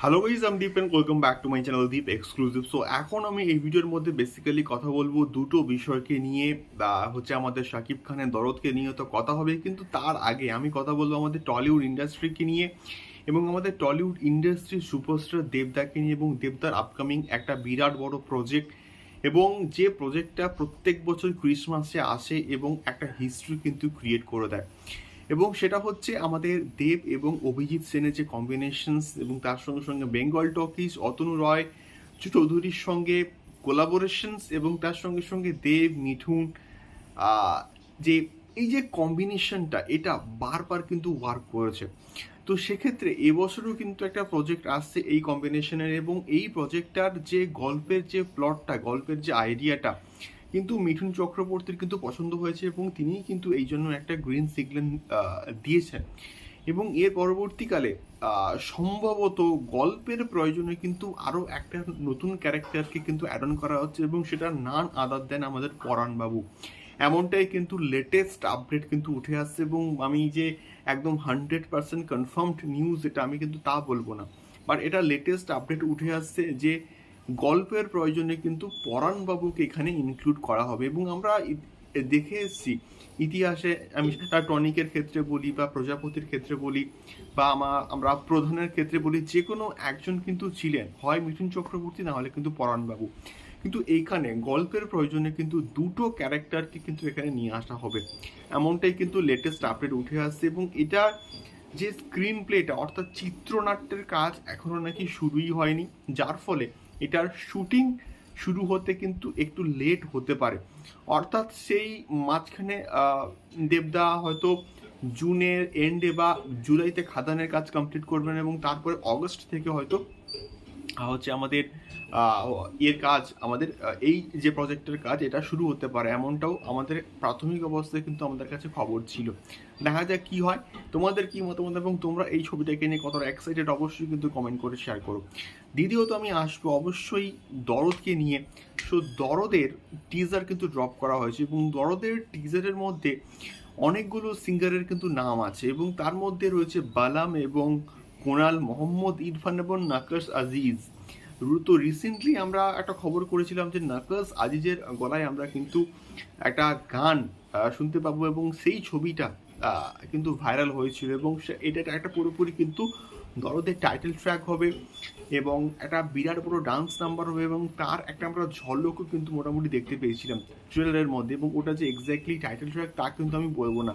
Hello guys আমি Deep and welcome back to my channel Deep exclusive so এখন আমি এই ভিডিওর মধ্যে বেসিক্যালি কথা বলব দুটো বিষয়কে নিয়ে হচ্ছে আমাদের শাকিব খানের দরদকে নিয়ে তো কথা হবে, কিন্তু তার আগে আমি কথা বলব আমাদের টলিউড ইন্ডাস্ট্রিকে নিয়ে, এবং আমাদের টলিউড ইন্ডাস্ট্রির সুপারস্টার দেবদাকে নিয়ে, এবং দেবদার আপকামিং একটা বিরাট বড় প্রজেক্ট এবং যে প্রজেক্টটা প্রত্যেক বছর ক্রিসমাসে আসে, এবং একটা হিস্ট্রি কিন্তু ক্রিয়েট করে দেয়। এবং সেটা হচ্ছে আমাদের দেব এবং অভিজিৎ সেনের যে কম্বিনেশনস এবং তার সঙ্গে সঙ্গে বেঙ্গল টকিজ অতনু রয়, চৌধুরীর সঙ্গে কোলাবোরেশনস এবং তার সঙ্গে সঙ্গে দেব, মিঠুন যে এই যে কম্বিনেশনটা এটা বারবার কিন্তু ওয়ার্ক করেছে। তো সেক্ষেত্রে এবছরও কিন্তু একটা প্রজেক্ট আসছে এই কম্বিনেশনের এবং এই প্রজেক্টটার যে গল্পের যে প্লটটা গল্পের যে আইডিয়াটা কিন্তু মিঠুন চক্রবর্তীর কিন্তু পছন্দ হয়েছে এবং তিনি কিন্তু এই জন্য একটা গ্রিন সিগন্যাল দিয়েছেন। এবং এর পরবর্তীকালে সম্ভবত গল্পের প্রয়োজনে কিন্তু আরও একটা নতুন ক্যারেক্টারকে কিন্তু অ্যাড অন করা হচ্ছে এবং সেটা নান আদার দেন আমাদের পরাণবাবু। এমনটাই কিন্তু লেটেস্ট আপডেট কিন্তু উঠে আসছে এবং আমি যে একদম হান্ড্রেড পার্সেন্ট কনফার্মড নিউজ এটা আমি কিন্তু তা বলব না। বাট এটা লেটেস্ট আপডেট উঠে আসছে যে গল্পের প্রয়োজনে কিন্তু পরাণবাবুকে এখানে ইনক্লুড করা হবে এবং আমরা দেখে এসেছি। ইতিহাসে আমি সেটা টনিকের ক্ষেত্রে বলি বা প্রজাপতির ক্ষেত্রে বলি বা আমা- আমরা প্রধানের ক্ষেত্রে বলি যে কোনো একজন কিন্তু ছিলেন। হয় মিঠুন চক্রবর্তী, না হলে কিন্তু পরাণবাবু। কিন্তু এইখানে গল্পের প্রয়োজনে কিন্তু দুটো ক্যারেক্টারকে কিন্তু এখানে নিয়ে আসা হবে। এমনটাই কিন্তু লেটেস্ট আপডেট উঠে আসছে এবং এটা যে স্ক্রিন প্লেটা অর্থাৎ চিত্রনাট্যের কাজ এখনও নাকি শুরুই হয়নি। যার ফলে এটার শুটিং শুরু হতে কিন্তু একটু লেট হতে পারে। অর্থাৎ সেই মাঝখানে দেবদা হয়তো জুনের এন্ডে বা জুলাইতে খাদানের কাজ কমপ্লিট করবেন এবং তারপরে অগস্ট থেকে হয়তো হচ্ছে আমাদের এর কাজ, আমাদের এই যে প্রজেক্টের কাজ, এটা শুরু হতে পারে এমনটাও আমাদের প্রাথমিক অবস্থায় কিন্তু আমাদের কাছে খবর ছিল। দেখা যাক কি হয়। তোমাদের কি মতামত এবং তোমরা এই ছবিটাকে নিয়ে কতটা এক্সাইটেড অবশ্যই কিন্তু কমেন্ট করে শেয়ার করো। দ্বিতীয়ত আমি আসব অবশ্যই দরদকে নিয়ে। সো দরদের টিজার কিন্তু ড্রপ করা হয়েছে এবং দরদের টিজারের মধ্যে অনেকগুলো সিঙ্গারের কিন্তু নাম আছে এবং তার মধ্যে রয়েছে বালাম এবং কোনাল, মোহাম্মদ ইরফান এবং নাকাস আজিজ। তো রিসেন্টলি আমরা একটা খবর করেছিলাম যে নাকাস আজিজের গলায় আমরা কিন্তু একটা গান শুনতে পাবো এবং সেই ছবিটা কিন্তু ভাইরাল হয়েছিল এবং এটা একটা পুরোপুরি কিন্তু দরদের টাইটেল ট্র্যাক হবে এবং একটা বিরাট বড় ডান্স নাম্বার হবে এবং তার একটা আমরা ঝলকও কিন্তু মোটামুটি দেখতে পেয়েছিলাম ট্রেলারের মধ্যে এবং ওটা যে এক্স্যাক্টলি টাইটেল ট্র্যাক তা কিন্তু আমি বলব না।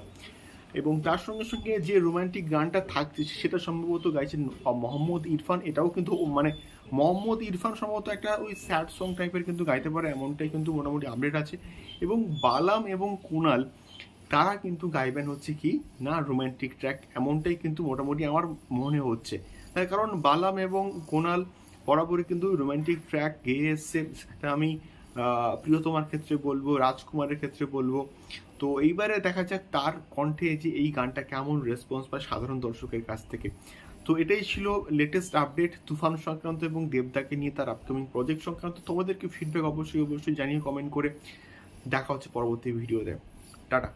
এবং তার সঙ্গে সঙ্গে যে রোমান্টিক গানটা থাকছে, সেটা সম্ভবত গাইছেন মোহাম্মদ ইরফান। এটাও কিন্তু মানে মোহাম্মদ ইরফান সম্ভবত একটা ওই স্যাড সং টাইপের কিন্তু গাইতে পারে, এমনটাই কিন্তু মোটামুটি আপডেট আছে। এবং বালাম এবং কুনাল, তারা কিন্তু গাইবেন হচ্ছে কি, না রোমান্টিক ট্র্যাক এমনটাই কিন্তু মোটামুটি আমার মনে হচ্ছে। তার কারণ বালাম এবং কোনাল বরাবরই কিন্তু রোমান্টিক ট্র্যাক গেয়ে এসছে। সেটা আমি প্রিয়তমার ক্ষেত্রে বলব, রাজকুমারের ক্ষেত্রে বলব। তো এইবারে দেখা যাক তার কণ্ঠে যে এই গানটা কেমন রেসপন্স পায় সাধারণ দর্শকের কাছ থেকে। তো এটাই ছিল লেটেস্ট আপডেট তুফান সংক্রান্ত এবং দেবদাকে নিয়ে তার আপকামিং প্রজেক্ট সংক্রান্ত। তোমাদেরকে ফিডব্যাক অবশ্যই অবশ্যই জানিয়ে কমেন্ট করে দেখা হচ্ছে পরবর্তী ভিডিওতে টাটা।